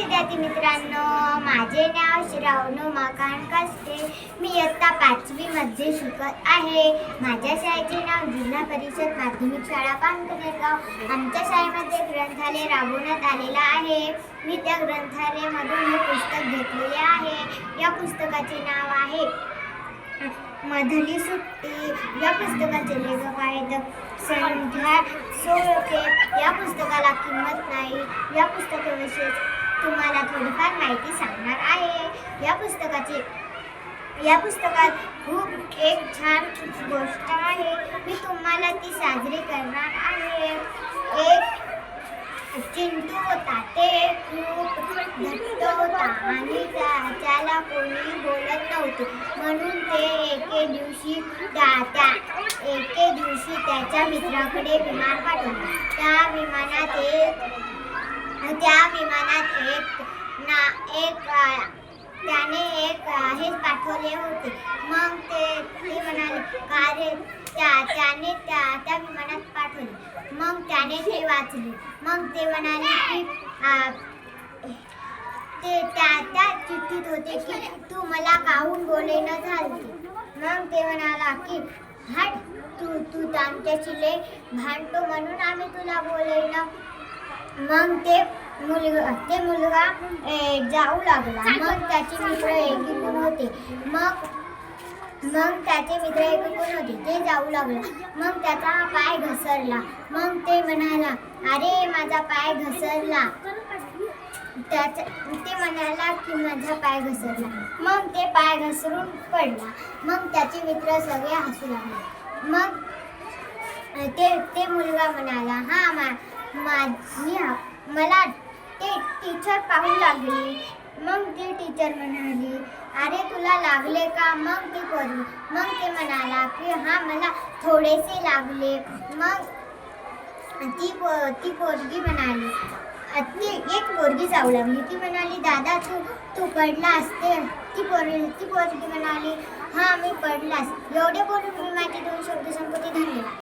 विद्यार्थी मित्रांनो माझे नाव श्रावण उमाकांत कास्ते मी इयत्ता पाचवीमध्ये शिकत आहे. माझ्या शाळेचे नाव जिल्हा परिषद माध्यमिक शाळा पानकनेरगाव आमच्या शाळेमध्ये ग्रंथालय राबवण्यात आलेला आहे. मी त्या ग्रंथालयामधून हे पुस्तक घेतलेले आहे. या पुस्तकाचे नाव आहे मधली सुट्टी. या पुस्तकाचे लेखक आहेत संध्या सोळके. या पुस्तकाला किंमत नाही. या पुस्तकाविषयी तुम्हाला थोडीफार माहिती सांगणार आहे. या पुस्तकाची या पुस्तकात खूप एक छान गोष्ट आहे. मी तुम्हाला ती साजरी करणार आहे. एक चिंटू होता ते खूप घट्ट होता आणि त्या- त्याला कोणी बोलत नव्हते. म्हणून ते एके दिवशी त्या त्या एके दिवशी त्याच्या मित्राकडे विमान पाठवले. त्या विमानात एक त्या विमानात एक ना एक त्याने एक हे पाठवले होते. मग ते म्हणाले का रे त्या त्याने त्या त्या विमानात पाठवले. मग त्याने ते वाचले. मग ते म्हणाले की ते त्या त्या चिठ्ठीत होते की तू मला काहून बोलेनं झाली मग ते म्हणाला की हट तू तू आमच्याशी लय भांडतो म्हणून आम्ही तुला बोलेनं. मग ते मुलगा ते मुलगा जाऊ लागला. मग त्याचे मित्र एकीकडून होते. मग मग त्याचे मित्र एकीकडून होते. ते जाऊ लागला. मग त्याचा पाय घसरला. मग ते म्हणाला अरे माझा पाय घसरला. त्याच्या ते म्हणाला की माझा पाय घसरला. मग ते पाय घसरून पडला. मग त्याचे मित्र सगळे हसू लागले. मग ते ते मुलगा म्हणाला हा मा माझी मला ते टीचर पाहू लागली. मग ती टीचर म्हणाली अरे तुला लागले का? मग ती पोरगी मग ते म्हणाला की हा मला थोडेसे लागले. मग ती पो ती पोरगी म्हणाली ती एक पोरगी जाऊ लागली. ती म्हणाली दादा तू तू पडला असते. ती पोर ती पोरगी म्हणाली हा मी पडलास एवढे बोलून मी माझे दोन शब्द संपत्ती धन्यवाद.